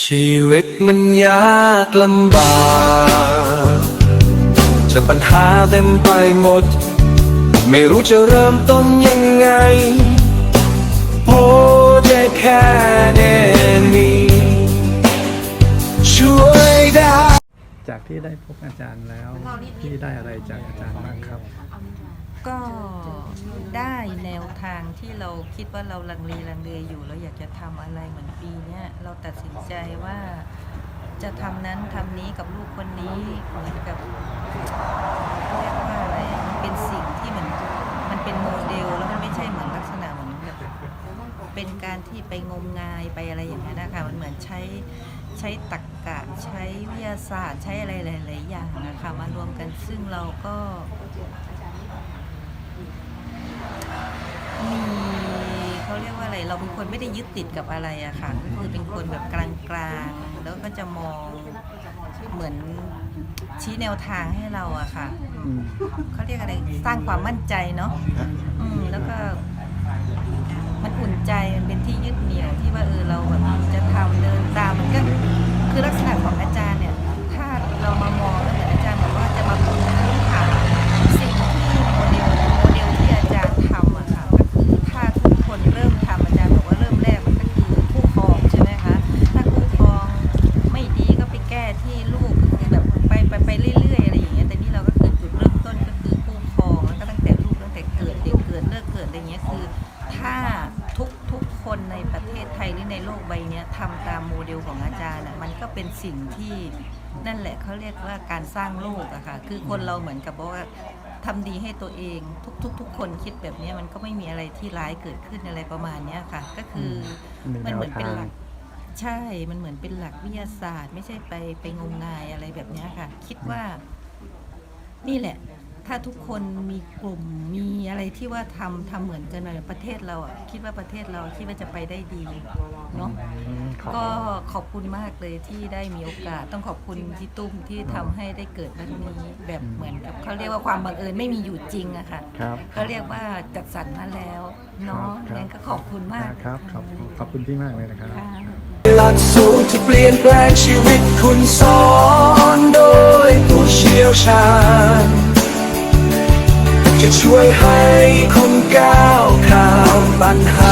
ชีวิตมันยากลำบากจะปัญหาเต็มไปหมด ไม่รู้จะเริ่มต้นยังไงโอ้ได้แค่เดนี้ช่วยได้ จากที่ได้พบอาจารย์แล้ว พี่ได้อะไรจากอาจารย์บ้างครับ ก็ได้แนวทางที่เราคิดว่าเราลังเลลังเลอยู่เราอยากจะทำอะไรเหมือนปีเนี้ยเราตัดสินใจว่าจะทำนั้นทำนี้กับลูกคนนี้เหมือนกับเรียกว่าอะไรมันเป็นสิ่งที่เหมือนมันเป็นโมเดลแล้วมันไม่ใช่เหมือนลักษณะเหมือนแบบเป็นการที่ไปงมงายไปอะไรอย่างนั้นนะคะมันเหมือนใช้ใช้ตรรกกะใช้วิทยาศาสตร์ใช้อะไรหลาย ๆ อย่างนะคะมารวมกันซึ่งเราก็ มีเขาเรียกว่า อะไร เราเป็นคนไม่ได้ยึดติดกับอะไรอะค่ะก็คือเป็นคนแบบกลางๆ แล้วก็จะมองเหมือนชี้แนวทางให้เราอะค่ะอืมเขาเรียกอะไรสร้างความมั่นใจเนาะอืมแล้วก็มันอุ่นใจมันเป็นที่ อะไรเงี้ยคือถ้าทุกทุกคนในประเทศไทยหรือในโลกใบเนี้ยทำตามโมเดลของอาจารย์อะมันก็เป็นสิ่งที่นั่นแหละเขาเรียกว่าการสร้างโลกอะค่ะคือคนเราเหมือนกับว่าทำดีให้ตัวเองทุกทุกทุกคนคิดแบบเนี้ยมันก็ไม่มีอะไรที่ร้ายเกิดขึ้นอะไรประมาณเนี้ยค่ะ ก็คือมีมันแนเหวมือนเป็นทางหลักใช่ มันเหมือนเป็นหลักวิทยาศาสตร์ ไม่ใช่ไปไปงมงายอะไรแบบเนี้ยค่ะ คิดว่านี่แหละ ถ้าทุกคนมีกลุ่มมีอะไรที่ว่าทำทำเหมือนกันเลยประเทศเราอะคิดว่าประเทศเราคิดว่าจะไปได้ดีเนาะอืมขอบก็ขอบคุณมากเลยที่ได้มีโอกาส ต้องขอบคุณที่ตุ้มที่ทำให้ได้เกิดวันนี้แบบเหมือนกับเขาเรียกว่าความบังเอิญไม่มีอยู่จริงอะค่ะครับเขาเรียกว่าจัดสรรมาแล้วเนาะครับ งั้นก็ขอบคุณมากครับขอบขอบคุณพี่มากเลยนะครับ ค่ะ หลักสูตรที่เปลี่ยนแปลงชีวิตคุณสอนโดยผู้เชี่ยวชาญ จะช่วยให้คุณก้าวข้ามปัญหา